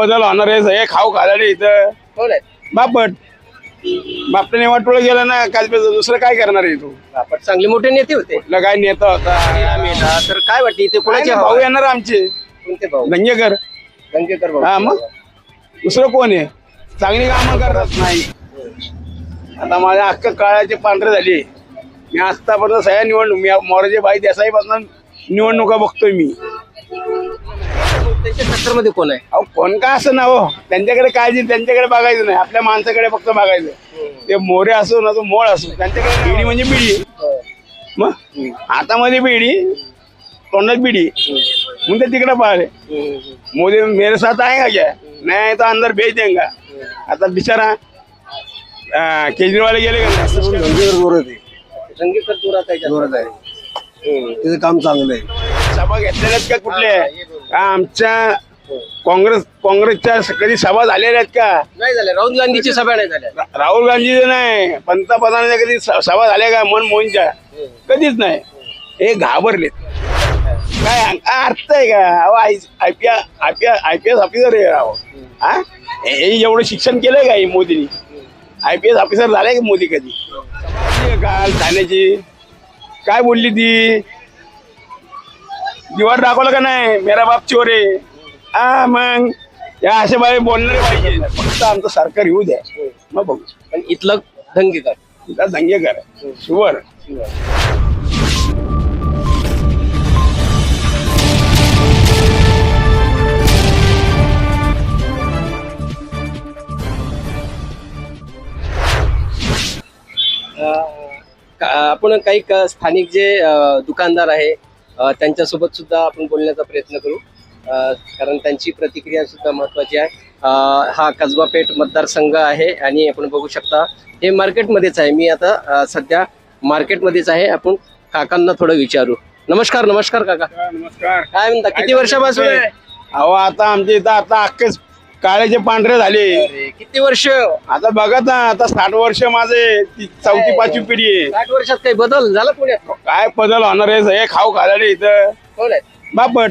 पदल होणार आहे सगळे खाऊ खालाडे इथं. कोण आहेत बापट. बापटाने वाटोळ गेला ना काल दुसरं काय करणार आहे तू? आपण चांगले मोठे नेते होते. कुठला काय नेता होता? मेला तर काय वाटते इथे कोणाचे भाऊ येणार आमचे. कोणते भाऊ? दंगेकर गंगेकर हा भाऊ मग? दुसरं कोण आहे? चांगली कामं करतात नाही. आता माझ्या अख्खा काळाचे पांढरे झाले. मी आतापर्यंत सगळ्या निवडणूक मी मोराचे बाई देसाईपासून निवडणुका बघतोय मी. मध्ये कोण आहे? अहो कोण का असं ना हो त्यांच्याकडे काळजी त्यांच्याकडे बघायचं नाही. आपल्या माणसाकडे फक्त बघायचं ते मोरे असो ना तो मोळ असो त्यांच्याकडे बिडी म्हणजे बिडी. मग? हातामध्ये बिडी तोंडात बिडी. मग ते तिकडे पाहिले मोदी मेरे साथ आएगा क्या? नाही तो अंदर भेज देंगा आता बिचारा केजरीवाल गेले का जोरात आहे. जोरात आहे. जोरात आहे. तिचं काम चांगलं आहे. सभा घेतलेल्या आहेत का कुठल्या का आमच्या काँग्रेस काँग्रेसच्या कधी सभा झालेल्या आहेत का? नाही झाल्या. राहुल गांधीची सभा नाही झाल्या. रा- राहुल गांधीचे नाही. पंतप्रधानाच्या कधी स- सभा झाल्या का? मनमोहनच्या कधीच नाही. हे घाबरलेत. काय अर्थ आहे का? अहो I P I P I P S officer आहे राव. हा? हे हे एवढं शिक्षण केलंय का हे मोदीनी? आय पी एस ऑफिसर झालाय का मोदी कधी? काल ठाण्याची काय बोलली ती? दिवार दाखवलं का नाही? मेरा बाप चोर. आहे हा मग? या असे बाई बोलणारे पाहिजे. फक्त आमचं सरकार येऊ द्या. मग बघू. पण इथलं गंगेकर तिला दंगेकर. आहे. शुवर का- आपण काही क- स्थानिक जे अ, दुकानदार आहे त्यांच्यासोबत सुद्धा आपण बोलण्याचा प्रयत्न करू. कारण त्यांची प्रतिक्रिया सुद्धा महत्वाची आहे. हा कसबा पेठ मतदारसंघ आहे आणि आपण बघू शकता हे मार्केटमध्येच आहे. मी आता सध्या मार्केटमध्येच आहे. आपण काकांना थोडं विचारू. नमस्कार नमस्कार काका. नमस्कार. काय म्हणता किती वर्षापासून अहो आता आमच्या इथं आता अख्खेच काळेचे पांढरे झाले. अरे, किती वर्ष? आता बघा ना आता साठ वर्ष माझे ती चौथी पाचवी पिढी आहे. साठ वर्षात काही बदल झाला पुण्यात काय पदल होणार आहे सगळे खाऊ खालाडे इथं. कोण आहेत बापट.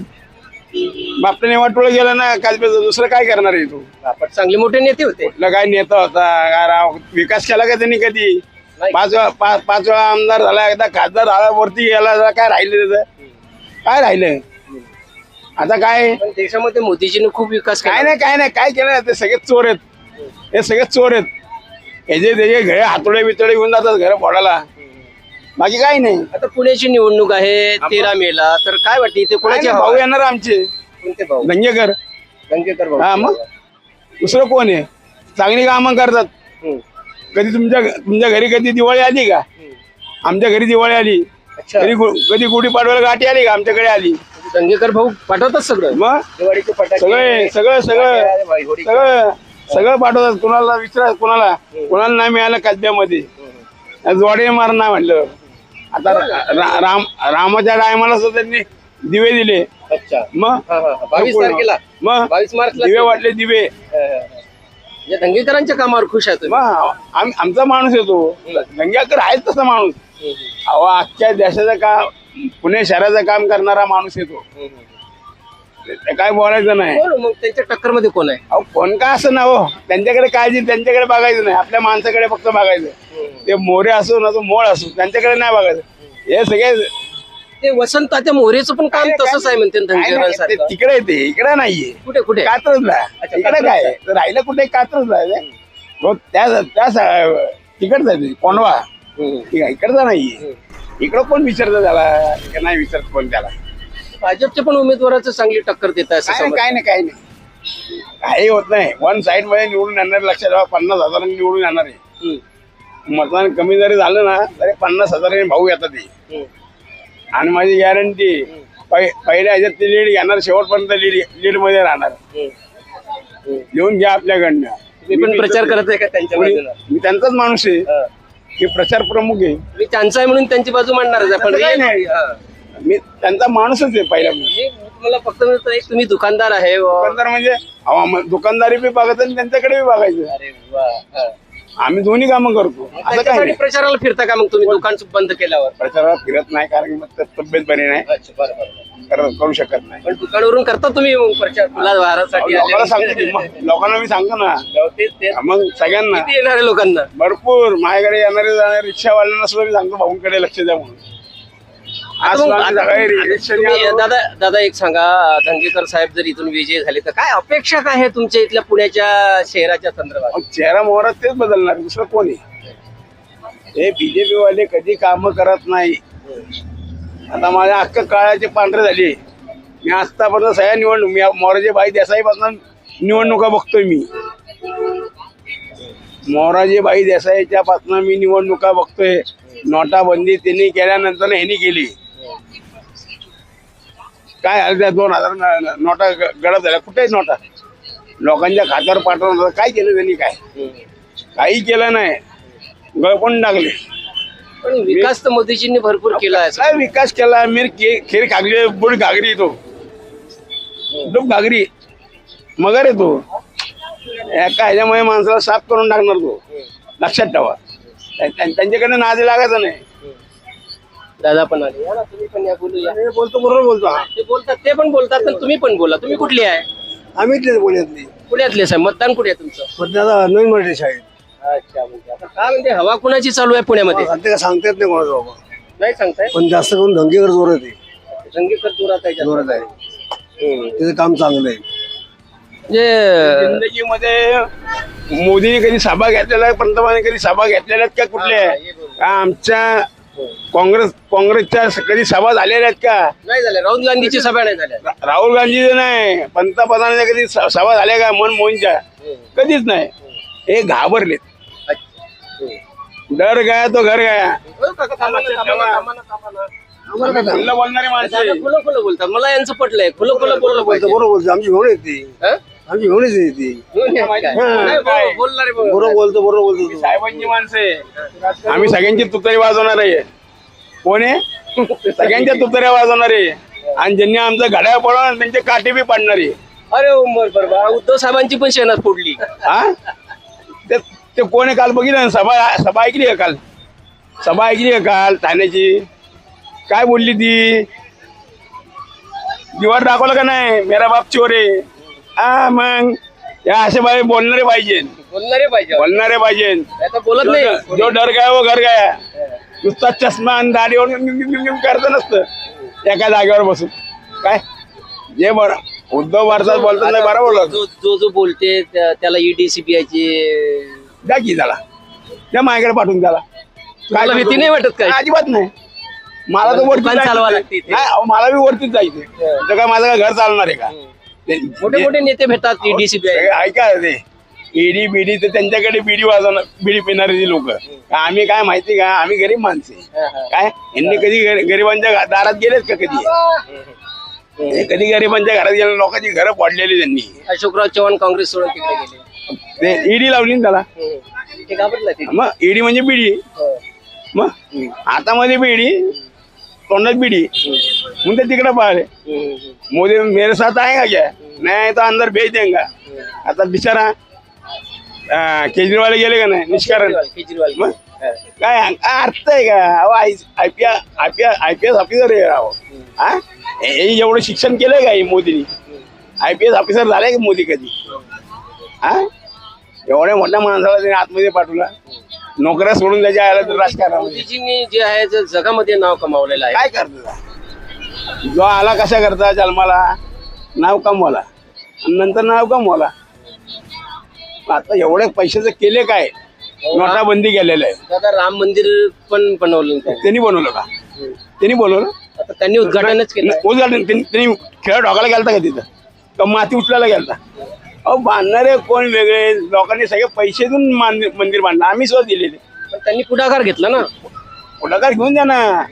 बापटाने वाटोळ गेला ना काल दुसरं काय करणार आहे तू? आपण चांगले मोठे नेते होते. कुठला काय नेता होता? काय राव विकास केला का त्यांनी कधी? नाही. पाच वेळा पाच पाच वेळा आमदार झाला एकदा खासदार झाला वरती गेला जरा काय राहिलं त्याचं? काय राहिलं? आता काय? पण देशामध्ये मोदीजीने खूप विकास काय केला नाही काय नाही काय केलं ते सगळे चोर आहेत. हे सगळे चोर आहेत. हे जे त्याचे घरे हातोडे बितोडे घेऊन जातात घर फोडायला बाकी काय नाही. आता पुण्याची निवडणूक आहे तेरा मेला तर काय वाटते इथे कोणाचे भाऊ येणार आमचे. कोणते भाऊ? दंगेकर गंगेकर हा भाऊ मग? दुसरं कोण आहे? चांगली कामं करतात. हम्म. कधी तुमच्या तुमच्या घरी कधी दिवाळी आली का? आमच्या घरी दिवाळी आली. अच्छा. कधी गु- कधी गुढीपाडव्याला गाठी आली का? आमच्याकडे आली. गंगेकर भाऊ पाठवतात सगळं? मग दिवाळीचे फटाके सगळे सगळं सगळं सगळं सगळं पाठवतात. कुणाला विचारा कुणाला? कुणाला नाही मिळालं कसब्यामध्ये जोडे मार नाही म्हटलं. आता रा- रा- राम रामाच्या टायमाला सुद्धा त्यांनी दिवे दिले. अच्छा. मग? हा, हा, हा. बावीस तारखेला. मग? बावीस मार्चला दिवे वाटले दिवे. या दंगेकरांच्या कामावर खुश आहे तुम्ही. मग आम- आमचा माणूस येतो. गंगाकर आहेच तसा माणूस. अहो अख्ख्या देशाचं काम पुणे शहराचं काम करणारा माणूस येतो. ते काय बोलायचं नाही. कोण? मग त्यांच्या टक्करमध्ये कोण आहे? अहो कोण का असं ना हो त्यांच्याकडे काळजी त्यांच्याकडे बघायचं नाही. आपल्या माणसाकडे फक्त बघायचं. ते मोरे असो ना तो मोळ असो त्यांच्याकडे नाही बघायचं. हे सगळे ते वसंत तात्या मोरेचं पण काम तसंच आहे म्हणते ते तिकडे येते इकडे नाहीये. कुठे कुठे? कात्रजला. इकडे कात्रजला. काय? तर राहिलं कुठे? कात्रजला आहे. मग त्या तिकडचा ते, कोंडवा. ठीक आहे, इकडचा नाहीये. इकडं कोण विचारतं त्याला? का नाही विचारत कोण त्याला? भाजपच्या पण उमेदवाराचं चांगली टक्कर देत आहे असं काय नाही समजतं. काय नाही काय नाही. काही होत नाही. वन साईडमध्ये निवडून येणार लक्षात ठेवा पन्नास हजारांनी निवडून येणार आहे. हम्म. मतदान कमी जरी झालं ना तरी पन्नास हजारांनी भाऊ येतात ते. हम्म. आणि माझी गॅरंटी पहिल्या ह्याच्यात ते लीड घेणार शेवटपर्यंत लीड लीडमध्ये राहणार. लिहून घ्या आपल्याकडनं. तुम्ही पण प्रचार करत आहे का त्यांच्या कोणी- बाजूला? मी त्यांचाच माणूस आहे. हा. की प्रचार प्रमुख आहे तुम्ही त्यांचा आहे म्हणून त्यांची बाजू मांडणारच आहे पण तसं काही real- नाही. हा. मी त्यांचा माणूसच आहे पहिला मी तुम्हाला फक्त म्हणतो एक तुम्ही दुकानदार आहे दुकानदार म्हणजे अहो, दुकानदारी बी बघायचं आणि त्यांच्याकडे बी बघायचं अरे वा हा. आम्ही दोन्ही कामं करतो. असं काय त्याच्यासाठी नाही. प्रचाराला फिरता का मग तुम्ही? दुकान बंद केल्यावर. प्रचाराला फिरत नाही कारण मग ते तब्येत बरी नाही. अच्छा बरं बरं. कर- करू शकत नाही. पण दुकानावरून करता तुम्ही मग प्रचार? लोकांना सांगतो की मग, लोकांना मी सांगतो ना. तेच तेच. मग सगळ्यांना. किती येणार आहे लोकांना? भरपूर. माझ्याकडे येणारे जाणारे रिक्षावाल्यांना सुद्धा मी सांगतो भाऊंकडे लक्ष द्या म्हणून. आज मग- तुम्ही-. दादा दादा एक सांगा धंगेकर साहेब जर इथून विजय झाले तर काय अपेक्षा काय आहे तुमच्या इथल्या पुण्याच्या शहराच्या संदर्भात? मग चेहरा मोहरा तेच बदलणार दुसरं कोणी? हे बीजेपी वाले कधी काम करत नाही. आता माझ्या अख्खा काळाची पांढरे झाली. मी आतापर्यंत सगळ्या निवडणूक मी मोराजी बाई देसाईपासून निवडणुका बघतोय मी. मोराजी बाई देसाईच्या पासून मी निवडणुका बघतोय. नोटाबंदी त्यांनी केल्यानंतर ह्यांनी केली. काय त्या दोन हजार नोटा ग- गडप झाल्या. कुठेही नोटा. लोकांच्या खात्यावर पाठवून काय केलं त्यांनी काय? काही केलं नाही. गळपण टाकले? पण विकास तर मोदीजींनी भरपूर केला आहे. काय विकास केला? मीर के- खेळ खागली बुड घागरी तो. डुब घागरी मगर आहे तो. एका ह्याच्यामुळे माणसाला साफ करून टाकणार तो. लक्षात ठेवा. त्या- त्या- त्यांच्याकडे नादी लागायचं नाही. दादा पण आले. या ना, तुम्ही पण या बोलूया. हे बोलतो बरोबर बोलतो. हा. ते बोलतात ते पण बोलतात पण तुम्ही पण बोला. तुम्ही कुठली आहे? आम्ही इथलेच पुण्यातली. पुण्यातले साहेब. मतदान कुठे आहे तुमचं? पण आता नवीन मराठी शाळेत. अच्छा म्हणजे आता काय म्हणजे हवा कुणाची चालू आहे पुण्यामध्ये? सध्या सांगता येत नाही कोणाचं बाबा. नाही सांगताय? पण जास्त करून धंगेकर जोरात आहे. संगीत जोरात आहे जास्त. जोरात आहे. हम्म. त्याचं काम चांगलं आहे. म्हणजे जिंदगीमध्ये मोदीने कधी सभा घेतलेला आहे पंतप्रधानांनी कधी सभा घेतलेल्या आहेत का कुठल्या? का आमच्या काँग्रेस काँग्रेसच्या कधी सभा झालेल्या आहेत का? नाही झालं राहुल गांधीची सभा नाही झाल्या. रा- राहुल गांधीचे नाही. पंतप्रधानाच्या कधी स- सभा झाल्या का? मनमोहनच्या कधीच नाही. हे घाबरलेत. डर गया तो घर गया. हो, काका, थांबा ना, थांबा ना, थांबा ना, थांबा ना. आम्ही खुल्लं बोलणारी माणसं दादा. खुलं खुलं बोलतात मला यांचं पटलंय. खुलं खुलं बोललं बोलतो पाहिजे. बरोबर बोलतो. आमची घेऊन येते. हं? आमची घेऊनच येते? नाही, बरोबर, बोलणारे बरोबर. बरोबर बोलतो बरोबर बोलतो. साहेबांची माणसं आहे. आम्ही सगळ्यांची तुतारी वाजवणार आहे. कोण आहे? सगळ्यांच्या तुताऱ्या वाजवणार. आहे आणि ज्यांनी आमचं घड्याळ पडवणार त्यांचे काटे बी पाडणार. आहे अरे उमर बरोबर उद्धव साहेबांची पण शेणात फोडली. हा? ते ते कोण आहे? काल बघितलं ना सभा सभा ऐकली का काल? सभा ऐकली का काल ठाण्याची? काय बोलली ती? दिवार दाखवलं का नाही? मेरा बाप चोर आहे. हा मग? या असे बाई बोलणारे पाहिजे बोलणारे पाहिजे. बोलणारे पाहिजे बोलत नाही. जो डर गया वो घर गया. नुसता चष्मा आणि दाढीवर करत नसतं. एका जागेवर बसून. काय? जे बरं. उद्धव भारतात बोलतात नाही बरं बोलत जो जो जो बोलते त्या- त्याला E ईडी सीबीआयची द्या की त्याला. द्या माझ्याकडे पाठवून त्याला तुम्हाला भीती नाही वाटत काय? अजिबात नाही. मला तर वरती आहे. लागते मला बी वरतीच जायचं तर काय माझं काय घर चालणार आहे का? मोठे मोठे नेते भेटतात ईडी सीबीआय सगळे ऐका ते. ईडी बीडी तर त्यांच्याकडे बिडी वाजवणार बिडी पिणारे लोक. आम्ही काय माहिती का? आम्ही गरीब माणसे काय? यांनी कधी गरी- गरिबांच्या दारात गेलेत का कधी? हे. कधी गरिबांच्या घरात गेले लोकांची घरं पडलेली त्यांनी. अशोकराव चव्हाण काँग्रेस सोडून तिकडे गेले. ते ईडी लावली ना त्याला. ते घाबरला ते. मग ईडी म्हणजे बिडी. मग हातामध्ये बिडी तोंडात बिडी. मग ते तिकडे पाहिले. मोदी मेरे साथ आएगा क्या? नाही तर अंदर भेज देंगा. आता बिचारा केजरीवाल गेले का नाही? निष्कारण. केजरीवाल मग? काय अर्थ आहे का? अहो I P I P I P S officer आहे राव. हा? हे हे एवढं शिक्षण केलंय का हे मोदीनी? आय पी एस ऑफिसर झालाय का मोदी कधी? हा? एवढ्या मोठ्या माणसाला त्यांनी आतमध्ये पाठवला. नोकऱ्या सोडून त्याच्या आला तर राजकारणामध्ये मोदीजींनी जे आहे जे जगामध्ये नाव कमावलेलं आहे. काय करतो जो आला कशा करता जन्माला? नाव कमवाला. आणि नंतर नाव कमवाला. आता एवढे पैशाचं केले काय? नोटाबंदी केलेलं आहे. दादा राम मंदिर पण बनवलं त्यांनी. त्यांनी बनवलं का? त्यांनी बनवलं? आता त्यांनी उद्घाटनच केलं. उद्घाटन त्यांनी त्यांनी खेळ ढोकायला गेलता का तिथं? का माती उचलायला गेलता? अहो बांधणारे कोण वेगळे? लोकांनी सगळे पैसे देऊन मान- मंदिर बांधलं. आम्ही सुद्धा दिलेले. पण त्यांनी पुढाकार घेतला ना. पुढाकार घेऊन द्या ना.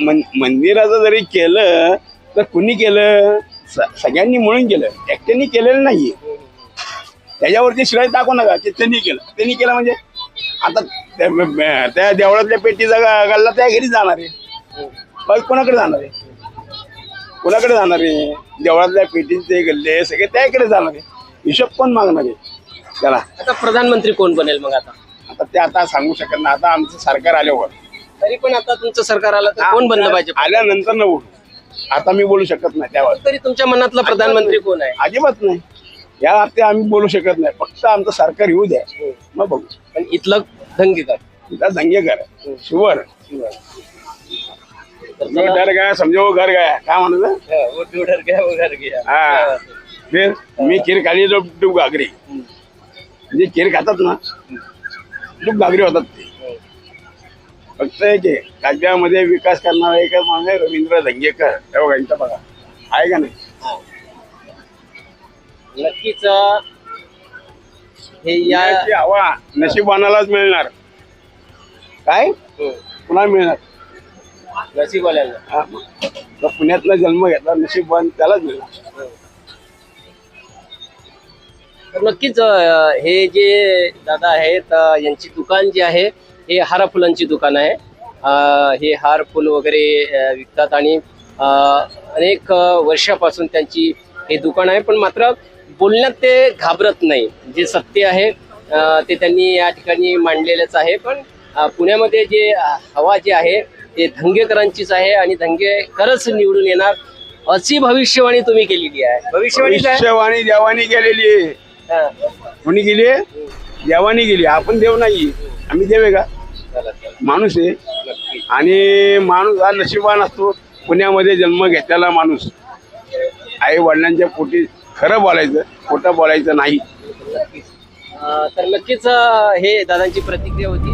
मन- मंदिराचं जरी केलं तर कुणी केलं? स- सगळ्यांनी म्हणून केलं. एकट्याने केलेलं नाही त्याच्यावरती शिवाय टाकू नका की त्यांनी केलं. त्यांनी केलं म्हणजे आता त्या देवळातल्या पेटीचा गल्ला त्या घरी जाणार आहे. बघ कोणाकडे जाणार आहे? कोणाकडे जाणार आहे? देवळातल्या पेटीचे गल्ले सगळे त्याकडे जाणार आहे. हिशोब कोण मागणार आहे? चला. आता प्रधानमंत्री कोण बनेल मग आता? आता ते आता सांगू शकत नाही. आता आमचं सरकार आल्यावर. तरी पण आता तुमचं सरकार आलं तर कोण बनलं पाहिजे? आल्यानंतर न बोलू. आता मी बोलू शकत नाही त्यावर. तरी तुमच्या मनातला प्रधानमंत्री कोण आहे? अजिबात नाही. या बाबतीत आम्ही बोलू शकत नाही. फक्त आमचं सरकार येऊ द्या. मग बघू. पण इथलं धंगेकर तिथं दंगेकर. शुवर. डर गया समजो घर गया काय म्हणत चला. वो तो डर गया वो घर गया हा. फिर मी खीर खाली जो डूब घागरी. जे खीर खातात ना डूब घागरी होतात ते. फक्त एक राज्यामध्ये विकास करणारा एकच माणूस आहे रवींद्र धंगेकर हे बघा बघा. आहे का नाही? नक्कीच हे या याची हवा नशिबानालाच मिळणार. काय? मिळणार. हा, मग. तो पुण्यातला जन्म घेतला नशीबवान त्यालाच मिळणार. तर नक्कीच अं, हे जे दादा आहेत अं, यांची दुकान जे आहे हे हारा फुलांची दुकान आहे. अं, हे हार फुल वगैरे अं, विकतात आणि अं, अनेक अं, वर्षापासून त्यांची हे दुकान आहे. पण मात्र बोलण्यात ते घाबरत नाही. जे सत्य आहे ते त्यांनी या ठिकाणी मांडलेलंच आहे. पण पुण्यामध्ये जे हवा जी आहे ते धंगेकरांचीच आहे आणि धंगेकरच निवडून येणार अशी भविष्यवाणी तुम्ही केलेली आहे. भविष्यवाणी भविष्यवाणी देवानी गेलेली आहे. कोणी गेली आहे? देवानी गेली आपण देव नाही आम्ही देव का. माणूस आहे. नक्की. आणि माणूस हा नशिबान असतो. पुण्यामध्ये जन्म घेतलेला माणूस. आई वडिलांच्या पोटी खरं बोलायचं खोटं बोलायचं नाही. अं, तर नक्कीच अं, हे दादांची प्रतिक्रिया होती.